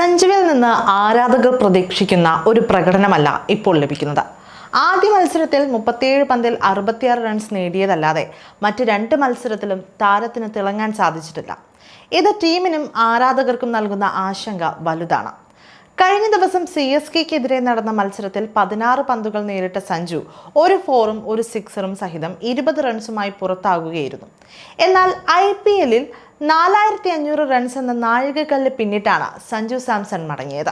സഞ്ജുവിൽ നിന്ന് ആരാധകർ പ്രതീക്ഷിക്കുന്ന ഒരു പ്രകടനമല്ല ഇപ്പോൾ ലഭിക്കുന്നത്. ആദ്യ മത്സരത്തിൽ മുപ്പത്തിയേഴ് പന്തിൽ അറുപത്തിയാറ് റൺസ് നേടിയതല്ലാതെ മറ്റ് രണ്ട് മത്സരത്തിലും താരത്തിന് തിളങ്ങാൻ സാധിച്ചിട്ടില്ല. ഇത് ടീമിനും ആരാധകർക്കും നൽകുന്ന ആശങ്ക വലുതാണ്. കഴിഞ്ഞ ദിവസം സി എസ് കെക്കെതിരെ നടന്ന മത്സരത്തിൽ പതിനാറ് പന്തുകൾ നേരിട്ട സഞ്ജു ഒരു ഫോറും ഒരു സിക്സറും സഹിതം ഇരുപത് റൺസുമായി പുറത്താകുകയായിരുന്നു. എന്നാൽ ഐ പി എല്ലിൽ നാലായിരത്തി അഞ്ഞൂറ് റൺസ് എന്ന നാഴികക്കല്ല് പിന്നിട്ടാണ് സഞ്ജു സാംസൺ മടങ്ങിയത്.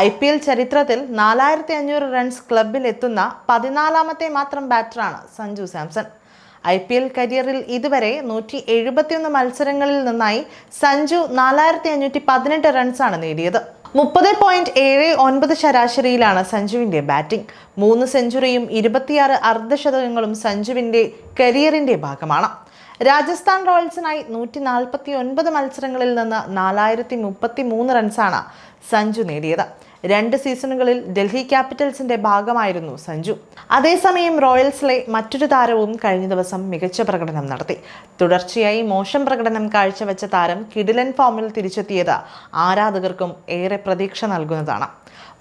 ഐ പി എൽ ചരിത്രത്തിൽ നാലായിരത്തി അഞ്ഞൂറ് റൺസ് ക്ലബിൽ എത്തുന്ന പതിനാലാമത്തെ മാത്രം ബാറ്ററാണ് Sanju Samson. I P L കരിയറിൽ ഇതുവരെ നൂറ്റി എഴുപത്തിയൊന്ന് മത്സരങ്ങളിൽ നിന്നായി സഞ്ജു നാലായിരത്തി അഞ്ഞൂറ്റി പതിനെട്ട് റൺസാണ് നേടിയത്. മുപ്പത് പോയിന്റ് ഏഴ് ഒൻപത് ശരാശരിയിലാണ് സഞ്ജുവിന്റെ ബാറ്റിംഗ്. മൂന്ന് സെഞ്ചുറിയും ഇരുപത്തിയാറ് അർദ്ധശതകങ്ങളും സഞ്ജുവിന്റെ കരിയറിന്റെ ഭാഗമാണ്. രാജസ്ഥാൻ റോയൽസിനായി നൂറ്റി നാൽപ്പത്തി ഒൻപത് മത്സരങ്ങളിൽ നിന്ന് നാലായിരത്തി മുപ്പത്തി മൂന്ന് റൺസാണ് സഞ്ജു നേടിയത്. രണ്ട് സീസണുകളിൽ ഡൽഹി ക്യാപിറ്റൽസിന്റെ ഭാഗമായിരുന്നു സഞ്ജു. അതേസമയം റോയൽസിലെ മറ്റൊരു താരവും കഴിഞ്ഞ ദിവസം മികച്ച പ്രകടനം നടത്തി. തുടർച്ചയായി മോശം പ്രകടനം കാഴ്ചവെച്ച താരം കിഡിലൻ ഫോമിൽ തിരിച്ചെത്തിയത് ആരാധകർക്കും ഏറെ പ്രതീക്ഷ നൽകുന്നതാണ്.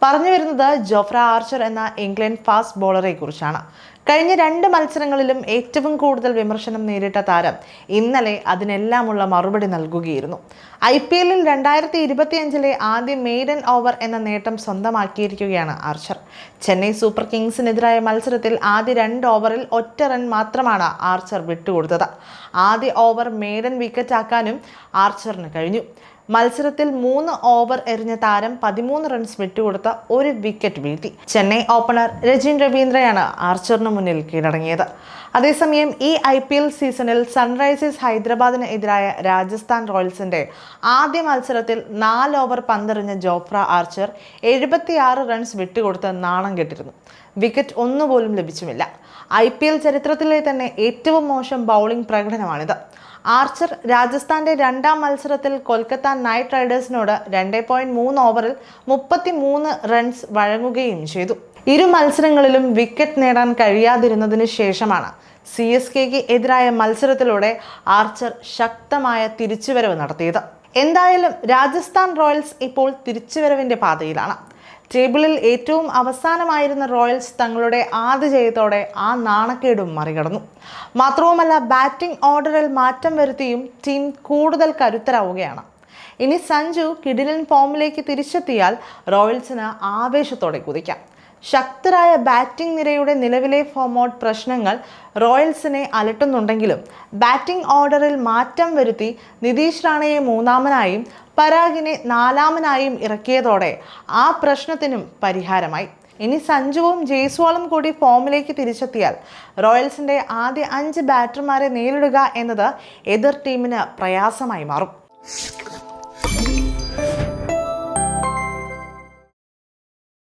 പറഞ്ഞു വരുന്നത് ജോഫ്ര ആർച്ചർ എന്ന ഇംഗ്ലണ്ട് ഫാസ്റ്റ് ബോളറെ കുറിച്ചാണ്. കഴിഞ്ഞ രണ്ട് മത്സരങ്ങളിലും ഏറ്റവും കൂടുതൽ വിമർശനം നേരിട്ട താരം ഇന്നലെ അതിനെല്ലാമുള്ള മറുപടി നൽകുകയായിരുന്നു. ഐ പി എല്ലിൽ രണ്ടായിരത്തി ഇരുപത്തിയഞ്ചിലെ ആദ്യ മെയ്ഡൻ ഓവർ എന്ന നേട്ടം സ്വന്തമാക്കിയിരിക്കുകയാണ് ആർച്ചർ. ചെന്നൈ സൂപ്പർ കിങ്സിനെതിരായ മത്സരത്തിൽ ആദ്യ രണ്ട് ഓവറിൽ ഒറ്റ റൺ മാത്രമാണ് ആർച്ചർ വിട്ടുകൊടുത്തത്. ആദ്യ ഓവർ മെയ്ഡൻ വിക്കറ്റാക്കാനും ആർച്ചറിന് കഴിഞ്ഞു. മത്സരത്തിൽ മൂന്ന് ഓവർ എറിഞ്ഞ താരം പതിമൂന്ന് റൺസ് വിട്ടുകൊടുത്ത ഒരു വിക്കറ്റ് വീഴ്ത്തി. ചെന്നൈ ഓപ്പണർ രജിൻ രവീന്ദ്രയാണ് ആർച്ചറിന് മുന്നിൽ കീഴടങ്ങിയത്. അതേസമയം ഈ ഐ പി എൽ സീസണിൽ സൺറൈസേഴ്സ് ഹൈദരാബാദിന് എതിരായ രാജസ്ഥാൻ റോയൽസിന്റെ ആദ്യ മത്സരത്തിൽ നാല് ഓവർ പന്തെറിഞ്ഞ ജോഫ്ര ആർച്ചർ എഴുപത്തിയാറ് റൺസ് വിട്ടുകൊടുത്ത് നാണം കെട്ടിരുന്നു. വിക്കറ്റ് ഒന്നുപോലും ലഭിച്ചുമില്ല. ഐ പി എൽ ചരിത്രത്തിലെ തന്നെ ഏറ്റവും മോശം ബൗളിംഗ് പ്രകടനമാണിത്. ആർച്ചർ രാജസ്ഥാന്റെ രണ്ടാം മത്സരത്തിൽ കൊൽക്കത്ത നൈറ്റ് റൈഡേഴ്സിനോട് രണ്ട് പോയിന്റ് മൂന്ന് ഓവറിൽ മുപ്പത്തി മൂന്ന് റൺസ് വഴങ്ങുകയും ചെയ്തു. ഇരു മത്സരങ്ങളിലും വിക്കറ്റ് നേടാൻ കഴിയാതിരുന്നതിന് ശേഷമാണ് സി എസ് കെക്ക് എതിരായ മത്സരത്തിലൂടെ ആർച്ചർ ശക്തമായ തിരിച്ചുവരവ് നടത്തിയത്. എന്തായാലും രാജസ്ഥാൻ റോയൽസ് ഇപ്പോൾ തിരിച്ചുവരവിന്റെ പാതയിലാണ്. ടേബിളിൽ ഏറ്റവും അവസാനമായിരുന്ന റോയൽസ് തങ്ങളുടെ ആദ്യ ജയത്തോടെ ആ നാണക്കേടും മറികടന്നു. മാത്രവുമല്ല ബാറ്റിംഗ് ഓർഡറിൽ മാറ്റം വരുത്തിയും ടീം കൂടുതൽ കരുത്തരാവുകയാണ്. ഇനി സഞ്ജു കിഡിലൻ ഫോമിലേക്ക് തിരിച്ചെത്തിയാൽ റോയൽസിന് ആവേശത്തോടെ കുതിക്കാം. ശക്തരായ ബാറ്റിംഗ് നിരയുടെ നിലവിലെ ഫോമോട്ട് പ്രശ്നങ്ങൾ റോയൽസിനെ അലട്ടുന്നുണ്ടെങ്കിലും ബാറ്റിംഗ് ഓർഡറിൽ മാറ്റം വരുത്തി നിതീഷ് റാണയെ മൂന്നാമനായും പരാഗിനെ നാലാമനായും ഇറക്കിയതോടെ ആ പ്രശ്നത്തിനും പരിഹാരമായി. ഇനി സഞ്ജുവും ജയ്സ്വാളും കൂടി ഫോമിലേക്ക് തിരിച്ചെത്തിയാൽ റോയൽസിന്റെ ആദ്യ അഞ്ച് ബാറ്റർമാരെ നേരിടുക എന്നത് എതിർ ടീമിന് പ്രയാസമായി മാറും.